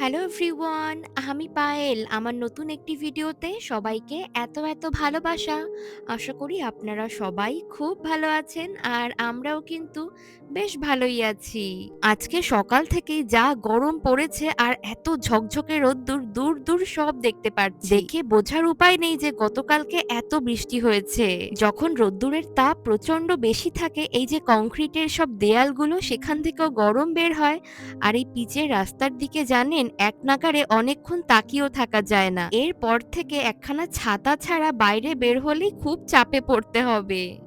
Hello everyone, আমি পায়েল। আমার নতুন একটি ভিডিওতে সবাইকে এত এত ভালোবাসা। আশা করি আপনারা সবাই খুব ভালো আছেন আর আমরাও কিন্তু বেশ ভালোই আছি। আজকে সকাল থেকেই যা গরম পড়েছে আর এত ঝকঝকে রোদ্দুর, দূর দূর সব দেখতে পাচ্ছি। দেখে বোঝার উপায় নেই যে গতকালকে এত বৃষ্টি হয়েছে। যখন রোদ্দুরের তাপ প্রচণ্ড বেশি থাকে, এই যে কংক্রিটের সব দেয়ালগুলো, সেখান থেকেও গরম বের হয়। আর এই পিচের রাস্তার দিকে জানেন এক নাগারে অনেকক্ষণ তাকিয়েও থাকা যায় না। এরপর থেকে একখানা ছাতা ছাড়া বাইরে বের হলেই খুব চাপে পড়তে হবে।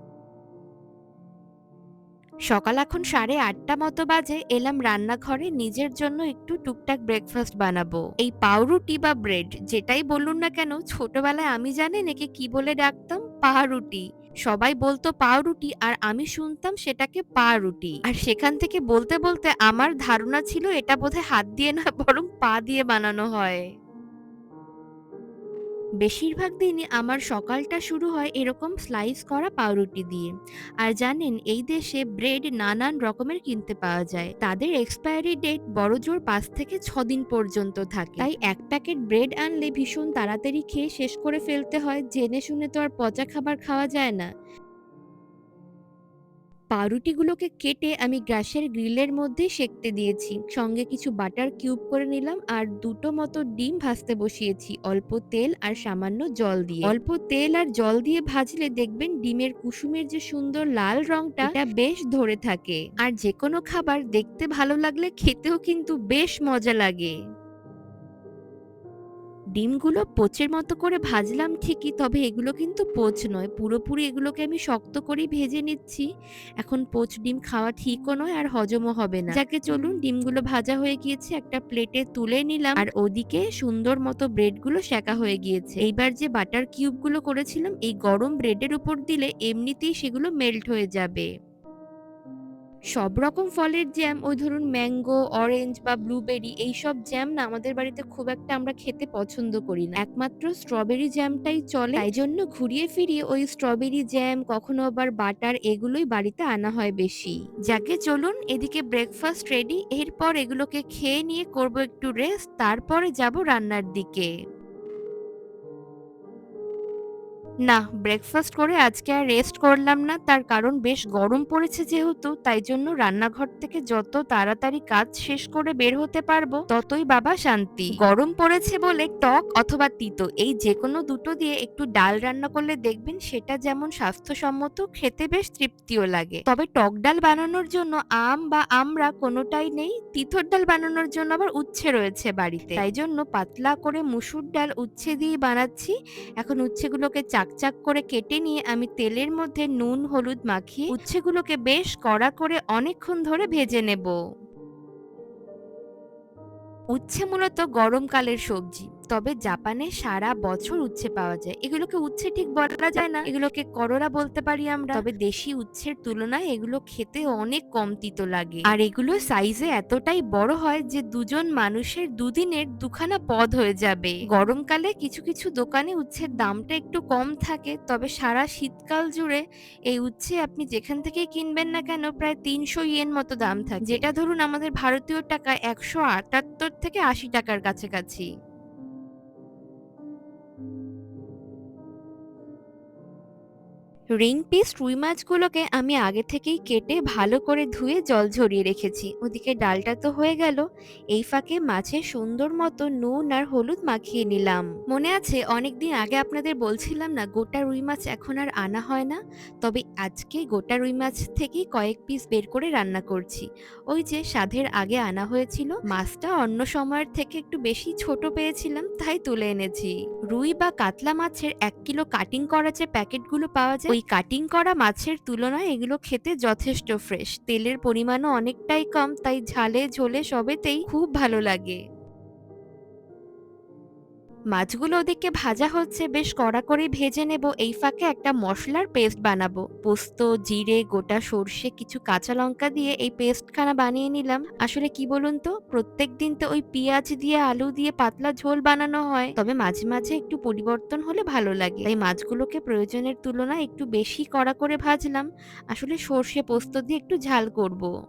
সকাল এখন সাড়ে আটটা মতো বাজে, এলাম রান্নাঘরে, নিজের জন্য একটু টুকটাক ব্রেকফাস্ট বানাবো। এই পাউরুটি বা ব্রেড যেটাই বলুন না কেন, ছোটবেলায় আমি জানেন একে কি বলে ডাকতাম? পাউরুটি। সবাই বলতো পাউরুটি আর আমি শুনতাম সেটাকে পা রুটি আর সেখান থেকে বলতে বলতে আমার ধারণা ছিল এটা বোধহয় হাত দিয়ে না বরং পা দিয়ে বানানো হয়। বেশিরভাগ দিনই আমার সকালটা শুরু হয় এরকম স্লাইস করা পাউরুটি দিয়ে। আর জানেন, এই দেশে ব্রেড নানান রকমের কিনতে পাওয়া যায়। তাদের এক্সপায়ারি ডেট বড় জোর পাঁচ থেকে ছ দিন পর্যন্ত থাকে। তাই এক প্যাকেট ব্রেড আনলে ভীষণ তাড়াতাড়ি খেয়ে শেষ করে ফেলতে হয়। জেনে শুনে তো আর পচা খাবার খাওয়া যায় না। পাউরুটিগুলোকে কেটে আমি গ্যাসের গ্রিলের মধ্যেই সেঁকতে দিয়েছি। সঙ্গে কিছু বাটার কিউব করে নিলাম আর দুটো মতো ডিম ভাজতে বসিয়েছি। অল্প তেল আর সামান্য জল দিয়ে। অল্প তেল আর জল দিয়ে ভাজলে দেখবেন ডিমের কুসুমের যে সুন্দর লাল রংটা, এটা বেশ ধরে থাকে। আর যে কোনো খাবার দেখতে ভালো লাগলে খেতেও কিন্তু বেশ মজা লাগে। ডিমগুলো পোচের মতো করে ভাজলাম ঠিকই, তবে এগুলো কিন্তু পোচ নয়। পুরোপুরি এগুলোকে আমি শক্ত করেই ভেজে নিচ্ছি। এখন পোচ ডিম খাওয়া ঠিকও নয় আর হজমও হবে না। যাকে চলুন, ডিমগুলো ভাজা হয়ে গিয়েছে, একটা প্লেটে তুলে নিলাম। আর ওদিকে সুন্দর মতো ব্রেডগুলো সেকা হয়ে গিয়েছে। এইবার যে বাটার কিউবগুলো করেছিলাম, এই গরম ব্রেডের উপর দিলে এমনিতেই সেগুলো মেল্ট হয়ে যাবে। সব রকম ফলের জ্যাম ওই ধরুন ম্যাঙ্গো অরেঞ্জ বা ব্লুবেরি এইসব জ্যাম না আমাদের বাড়িতে খুব একটা আমরা খেতে পছন্দ করি না। একমাত্র স্ট্রবেরি জ্যামটাই চলে। তাই জন্য ঘুরিয়ে ফিরিয়ে ওই স্ট্রবেরি জ্যাম কখনো আবার বাটার এগুলোই বাড়িতে আনা হয় বেশি। যাকে চলুন এদিকে ব্রেকফাস্ট রেডি এরপর এগুলোকে খেয়ে নিয়ে করব একটু রেস্ট তারপরে যাব রান্নার দিকে। না ব্রেকফাস্ট করে আজকে আর রেস্ট করলাম না। তার কারণ বেশ গরম পড়েছে যেহেতু, তাই জন্য রান্নাঘর থেকে যত তাড়াতাড়ি কাজ শেষ করে বের হতে পারব, ততই বাবা শান্তি। গরম পড়েছে বলে টক অথবা তিতো, এই যে কোনো দুটো দিয়ে একটু ডাল রান্না করলে দেখবেন সেটা যেমন স্বাস্থ্যসম্মত, খেতে বেশ তৃপ্তিও লাগে। তবে টক ডাল বানানোর জন্য আম বা আমরা কোনোটাই নেই, তিথর ডাল বানানোর জন্য আবার উচ্ছে রয়েছে বাড়িতে। তাই জন্য পাতলা করে মুসুর ডাল উচ্ছে দিয়ে বানাচ্ছি। এখন উচ্ছেগুলোকে চাকচাক করে কেটে নিয়ে আমি তেলের মধ্যে নুন, হলুদ মাখিয়ে উচ্ছেগুলোকে বেশ কড়া করে অনেকক্ষণ ধরে ভেজে নেব। উচ্ছে মূলত গরমকালের সবজি। তবে জাপানে সারা বছর উচ্ছে পাওয়া যায়। এগুলোকে উচ্ছে ঠিক বলা যায় না। এগুলোকে করলা বলতে পারি আমরা। তবে দেশি উচ্ছের তুলনায় এগুলো খেতে অনেক কম তিতো লাগে। আর এগুলো সাইজে এতটাই বড় হয় যে দুজন মানুষের দুদিনের দুখানা পদ হয়ে যাবে। গরমকালে কিছু কিছু দোকানে উচ্ছের দামটা একটু কম থাকে। তবে সারা শীতকাল জুড়ে এই উচ্ছে আপনি যেখান থেকেই কিনবেন না কেন প্রায় তিনশো ইয়েন মতো দাম থাকে। যেটা ধরুন আমাদের ভারতীয় টাকা একশো আটাত্তর থেকে আশি টাকার কাছাকাছি। রিং পিস রুই মাছগুলোকে আমি আগে থেকেই কেটে ভালো করে ধুয়ে জল ঝরিয়ে রেখেছি। ওদিকে ডালটা তো হয়ে গেল। এই ফাঁকে মাছের সুন্দর মতো নুন আর হলুদ মাখিয়ে নিলাম। মনে আছে, অনেকদিন আগে আপনাদের বলছিলাম না, গোটা রুই মাছ এখন আর আনা হয় না? তবে আজকে গোটা রুই মাছ থেকেই কয়েক পিস বের করে রান্না করছি। ওই যে সাধের আগে আনা হয়েছিল, মাছটা অন্য সময়ের থেকে একটু বেশি ছোট পেয়েছিলাম, তাই তুলে এনেছি। রুই বা কাতলা মাছের এক কিলো কাটিং করা যে প্যাকেটগুলো পাওয়া যায় ওই কাটিং করা মাছের তুলনায় এগুলো খেতে যথেষ্ট ফ্রেশ তেলের পরিমাণও অনেকটাই কম, তাই ঝালে ঝোলে সবেতেই খুব ভালো লাগে। মাছগুলো ওদিকে ভাজা হচ্ছে, বেশ কড়া করে ভেজে নেব। এই ফাঁকে একটা মশলার পেস্ট বানাবো। পোস্ত, জিরে, গোটা সর্ষে, কিছু কাঁচা লঙ্কা দিয়ে এই পেস্টখানা বানিয়ে নিলাম। আসলে কি বলুন তো, প্রত্যেক দিন তো ওই পেঁয়াজ দিয়ে, আলু দিয়ে পাতলা ঝোল বানানো হয়। তবে মাঝে মাঝে একটু পরিবর্তন হলে ভালো লাগে। তাই মাছগুলোকে প্রয়োজনের তুলনায় একটু বেশি কড়া করে ভাজলাম। আসলে সর্ষে পোস্ত দিয়ে একটু ঝাল করব।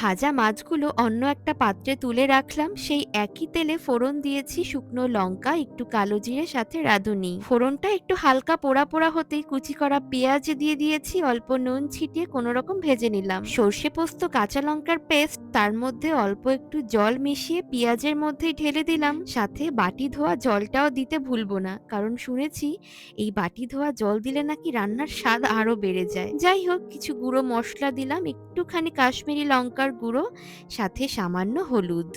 ভাজা মাছগুলো অন্য একটা পাত্রে তুলে রাখলাম। সেই একই তেলে ফোড়ন দিয়েছি শুকনো লঙ্কা, একটু কালো জিরে, সাথে রাঁধুনি। ফোড়নটা একটু হালকা পোড়া পোড়া হতেই কুচি করা পেঁয়াজ দিয়ে দিয়েছি, অল্প নুন ছিটিয়ে কোনো রকম ভেজে নিলাম। সর্ষে পোস্ত, কাঁচা লঙ্কার পেস্ট, তার মধ্যে অল্প একটু জল মিশিয়ে পেঁয়াজের মধ্যেই ঢেলে দিলাম। সাথে বাটি ধোয়া জলটাও দিতে ভুলবো না, কারণ শুনেছি এই বাটি ধোয়া জল দিলে নাকি রান্নার স্বাদ আরও বেড়ে যায়। যাই হোক, কিছু গুঁড়ো মশলা দিলাম, একটুখানি কাশ্মীরি লঙ্কার গুঁড়ো, সাথে সামান্য হলুদ।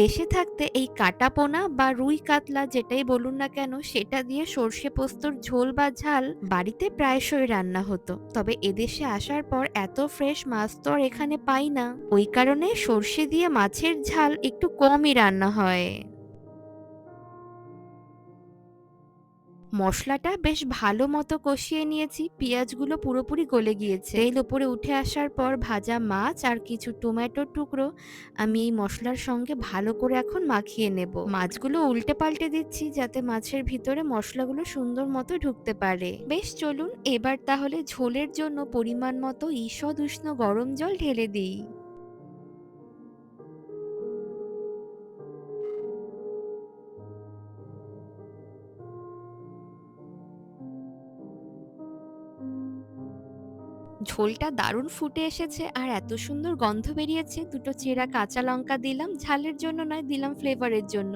দেশে থাকতে এই কাটা পোনা বা রুই কাতলা যেটাই বলুন না কেন, সেটা দিয়ে সর্ষে পোস্তর ঝোল বা ঝাল বাড়িতে প্রায়শই রান্না হতো। তবে এদেশে আসার পর এত ফ্রেশ মাছ তো আর এখানে পাই না। ওই কারণে সর্ষে দিয়ে মাছের ঝাল একটু কমই রান্না হয়। মশলাটা বেশ ভালো মতো কষিয়ে নিয়েছি। পেঁয়াজগুলো পুরোপুরি গলে গিয়েছে। তেল উপরে উঠে আসার পর ভাজা মাছ আর কিছু টমেটোর টুকরো আমি এই মশলার সঙ্গে ভালো করে এখন মাখিয়ে নেব। মাছগুলো উল্টে পাল্টে দিচ্ছি যাতে মাছের ভিতরে মশলাগুলো সুন্দর মতো ঢুকতে পারে। বেশ চলুন এবার তাহলে ঝোলের জন্য পরিমাণ মতো ঈষদ উষ্ণ গরম জল ঢেলে দিই। ঝোলটা দারুণ ফুটে এসেছে আর এত সুন্দর গন্ধ বেরিয়েছে। দুটো চেরা কাঁচা লঙ্কা দিলাম, ঝালের জন্য নয়, দিলাম ফ্লেভারের জন্য।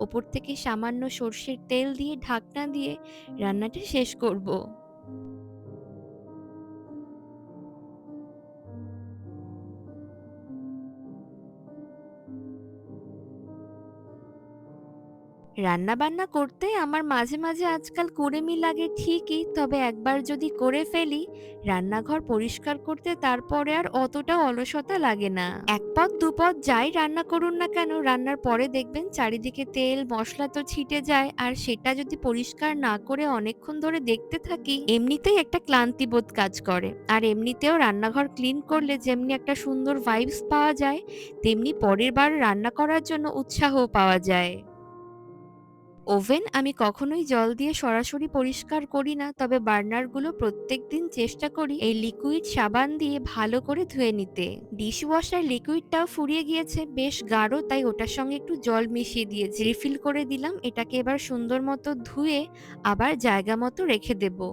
ওপর থেকে সামান্য সর্ষের তেল দিয়ে ঢাকনা দিয়ে রান্নাটা শেষ করব। রান্নাবান্না করতে আমার মাঝে মাঝে আজকাল কুড়েমি লাগে ঠিকই, তবে একবার যদি করে ফেলি, রান্নাঘর পরিষ্কার করতে তারপরে আর অতটা অলসতা লাগে না। এক পদ দুপদ যাই রান্না করুন না কেন, রান্নার পরে দেখবেন চারিদিকে তেল, মশলা তো ছিটে যায়, আর সেটা যদি পরিষ্কার না করে অনেকক্ষণ ধরে দেখতে থাকি, এমনিতেই একটা ক্লান্তি বোধ কাজ করে। আর এমনিতেও রান্নাঘর ক্লিন করলে যেমনি একটা সুন্দর ভাইবস পাওয়া যায়, তেমনি পরের বার রান্না করার জন্য উৎসাহ পাওয়া যায়। ওভেন আমি কখনোই জল দিয়ে সরাসরি পরিষ্কার করি না, তবে বার্নারগুলো প্রত্যেক দিন চেষ্টা করি এই লিকুইড সাবান দিয়ে ভালো করে ধুয়ে নিতে। ডিশ ওয়াশার লিকুইডটাও ফুরিয়ে গিয়েছে, বেশ গাঢ়, তাই ওটার সঙ্গে একটু জল মিশিয়ে দিয়েছি। রিফিল করে দিলাম, এটাকে এবার সুন্দর মতো ধুয়ে আবার জায়গা মতো রেখে দেবো।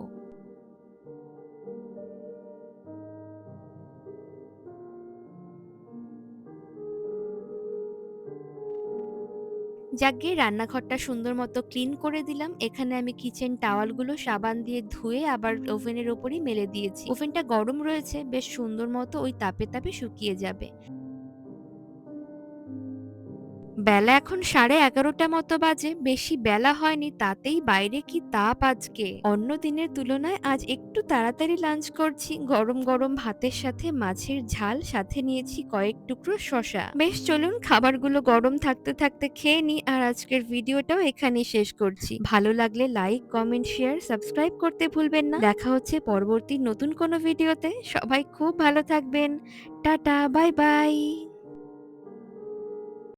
যাকগে, রান্নাঘরটা সুন্দর মতো ক্লিন করে দিলাম। এখানে আমি কিচেন টাওয়ালগুলো সাবান দিয়ে ধুয়ে আবার ওভেনের ওপরই মেলে দিয়েছি। ওভেনটা গরম রয়েছে, বেশ সুন্দর মতো ওই তাপে তাপে শুকিয়ে যাবে। বেলা এখন সাড়ে এগারোটা মতো বাজে। বেশি বেলা হয়নি, তাতেই বাইরে কি তাপ আজকে। অন্য দিনের তুলনায় আজ একটু তাড়াতাড়ি লাঞ্চ করছি। গরম গরম ভাতের সাথে মাছের ঝাল, সাথে নিয়েছি কয়েক টুকরো শশা বেশ, চলুন খাবারগুলো গরম থাকতে থাকতে খেয়ে নিই আর আজকের ভিডিওটাও এখানেই শেষ করছি। ভালো লাগলে লাইক কমেন্ট শেয়ার সাবস্ক্রাইব করতে ভুলবেন না। দেখা হচ্ছে পরবর্তী নতুন কোনো ভিডিওতে। সবাই খুব ভালো থাকবেন। Tata bye bye